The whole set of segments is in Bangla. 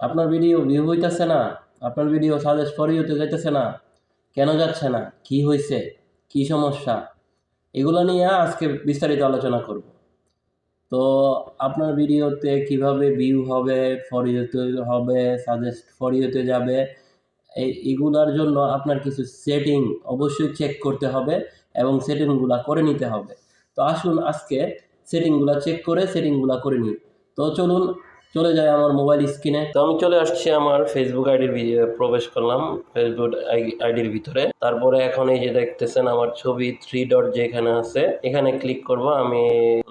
আপনার ভিডিও ভিউ হইতেছে না, আপনার ভিডিও সাজেস্ট ফর ইউতে যাইতেছে না, কেন যাচ্ছে না, কি হয়েছে কি সমস্যা, এগুলো নিয়ে আজকে বিস্তারিত আলোচনা করব। তো আপনার ভিডিওতে কীভাবে ভিউ হবে ফর ইউতে হবে সাজেস্ট ফর ইউতে যাবে, এই, এগুলার জন্য আপনার কিছু সেটিং অবশ্যই চেক করতে হবে এবং সেটিংগুলো করে নিতে হবে। তো আসুন আজকে সেটিংগুলো চেক করে সেটিংগুলো করে নিই। তো চলুন চলে যায় আমার মোবাইল স্ক্রিনে তো আমি চলে আসছি আমার ফেসবুক আইডির প্রবেশ করলাম ফেসবুক আইডির ভিতরে। তারপরে এখন এই যে দেখতেছেন আমার ছবি থ্রি ডট যেখানে আছে, এখানে ক্লিক করব, আমি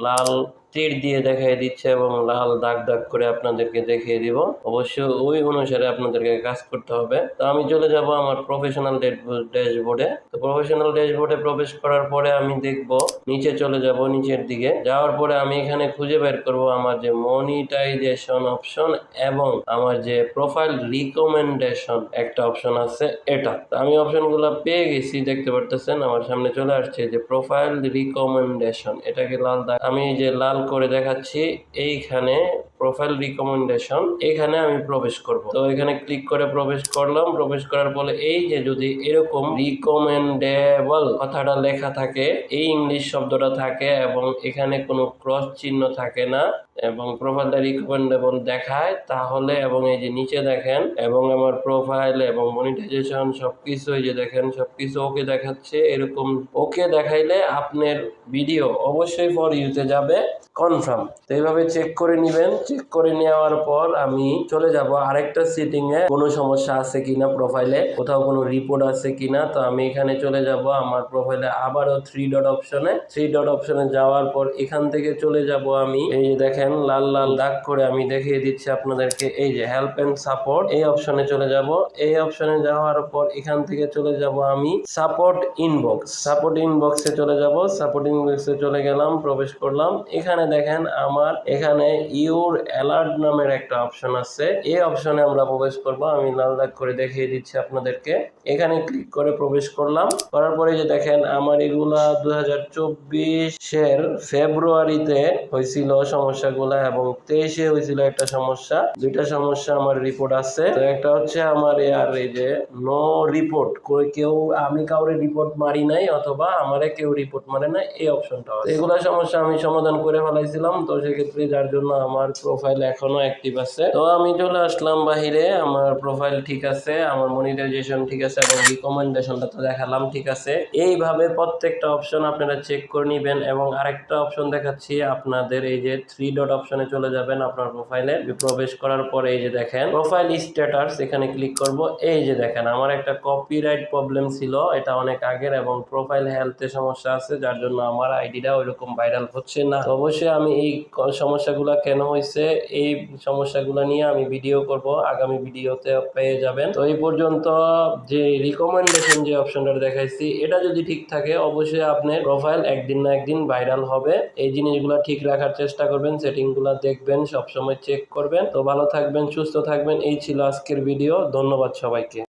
লাল তীর দিয়ে দেখাই দিচ্ছে এবং লাল দাগ দাগ করে আপনাদেরকে দেখিয়ে দিব। অবশ্য ওই অনুসারে আপনাদেরকে কাজ করতে হবে। তো আমি চলে যাব আমার প্রফেশনাল ড্যাশবোর্ডে তো প্রফেশনাল ড্যাশবোর্ডে প্রবেশ করার পরে আমি দেখব, নিচে চলে যাব নিচের দিকে। যাওয়ার পরে আমি এখানে খুঁজে বের করব আমার যে মনিটাইজেশন অপশন এবং আমার যে প্রোফাইল রিকমেন্ডেশন একটা অপশন আছে এটা। তো আমি অপশনগুলো পেয়ে গেছি, দেখতে পারতেছেন। আমার সামনে চলে আসছে যে প্রোফাইল রিকমেন্ডেশন এটাকে লাল দাগ? আমি যে লাল করে দেখাচ্ছি এইখানে প্রোফাইল রিকমেন্ডেশন এখানে আমি প্রবেশ করব। তো এখানে ক্লিক করে প্রবেশ করলাম। প্রবেশ করার পরে এই যে যদি এরকম রিকমেন্ডেবল কথাটা লেখা থাকে, এই ইংলিশ শব্দটা থাকে এবং এখানে কোনো ক্রস চিহ্ন থাকে না এবং প্রোফাইলটা রিকমেন্ডেবল দেখায়, তাহলে এবং এই যে নিচে দেখেন এবং আমার প্রোফাইল এবং মনিটাইজেশন সবকিছু এই যে দেখেন, সবকিছু ওকে দেখাচ্ছে। এরকম ওকে দেখাইলে আপনার ভিডিও অবশ্যই ফর ইউতে যাবে। কনফার্ম তো এইভাবে চেক করে নেবেন। চেক করে নেওয়ার পর আমি চলে যাব আরেকটা সিটিং এ। কোনো সমস্যা আছে কিনা প্রোফাইলে কোথাও কোনো রিপোর্ট আছে কিনা? তো আমি এখানে চলে যাব, আমার প্রোফাইলে আবারও থ্রি ডট অপশনে থ্রি ডট অপশনে যাওয়ার পর এখান থেকে চলে যাব আমি। এই যে দেখেন, লাল লাল দাগ করে আমি দেখিয়ে দিচ্ছি আপনাদেরকে। এই যে হেল্প এন্ড সাপোর্ট এই অপশনে চলে যাব। এই অপশনে যাওয়ার পর এখান থেকে চলে যাব আমি সাপোর্ট ইনবক্স সাপোর্ট ইনবক্সে চলে যাব। সাপোর্ট ইনবক্সে চলে গেলাম, প্রবেশ করলাম। এখানে দেখেন, আমার এখানে ইউর অ্যালার্ট নামের একটা অপশন আছে। এই অপশনে আমরা প্রবেশ করব। আমি লাল দাগ করে দেখিয়ে দিচ্ছি আপনাদেরকে। এখানে ক্লিক করে প্রবেশ করলাম। করার পরে যে দেখেন, আমার এগুলা দু হাজার ফেব্রুয়ারিতে হয়েছিল সমস্যাগুলা এবং তেইশে হয়েছিল একটা সমস্যা। দুইটা সমস্যা আমার রিপোর্ট আছে। তো একটা হচ্ছে আমার আর এই যে নো রিপোর্ট কেউ, আমি কাউরে রিপোর্ট মারি নাই অথবা আমারে কেউ রিপোর্ট মারে নাই, এই অপশনটা এগুলা সমস্যা আমি সমাধান করে ফেলাইছিলাম। তো সেক্ষেত্রে যার জন্য আমার প্রোফাইল এখনও অ্যাক্টিভ আছে। তো আমি চলে আসলাম বাহিরে, আমার প্রোফাইল ঠিক আছে, আমার মনিটাইজেশন ঠিক আছে এবং রিকমেন্ডেশনটা তো দেখালাম, ঠিক আছে। এইভাবে প্রত্যেকটা অপশন আপনারা চেক করে নেবেন এবং আরেকটা অপশন দেখাচ্ছি, আপনাদের এই যে থ্রি ডট অপশনে চলে যাবেন আপনার প্রোফাইলে প্রবেশ করার পরে এই যে দেখেন প্রোফাইল স্ট্যাটাস এখানে ক্লিক করব। এই যে দেখেন, আমার একটা কপিরাইট প্রবলেম ছিল, এটা অনেক আগের এবং প্রোফাইল হেলথে সমস্যা আছে, যার জন্য আমার আইডিটা ওইরকম ভাইরাল হচ্ছে না। অবশ্যই আমি এই সমস্যাগুলো কেন হয়েছে, এই সমস্যাগুলো নিয়ে আমি ভিডিও করব, আগামী ভিডিওতে পেয়ে যাবেন। তো এই পর্যন্ত যে রিকমেন্ডেশন যে অপশনটা দেখাইছি, এটা যদি ঠিক থাকে, অবশ্যই আপনার প্রোফাইল একদিন না একদিন ভাইরাল হবে। এই জিনিসগুলো ঠিক রাখার চেষ্টা করবেন, সেটিংগুলো দেখবেন, সবসময় চেক করবেন। তো ভালো থাকবেন, সুস্থ থাকবেন, এই ছিল আজকের ভিডিও ধন্যবাদ সবাইকে।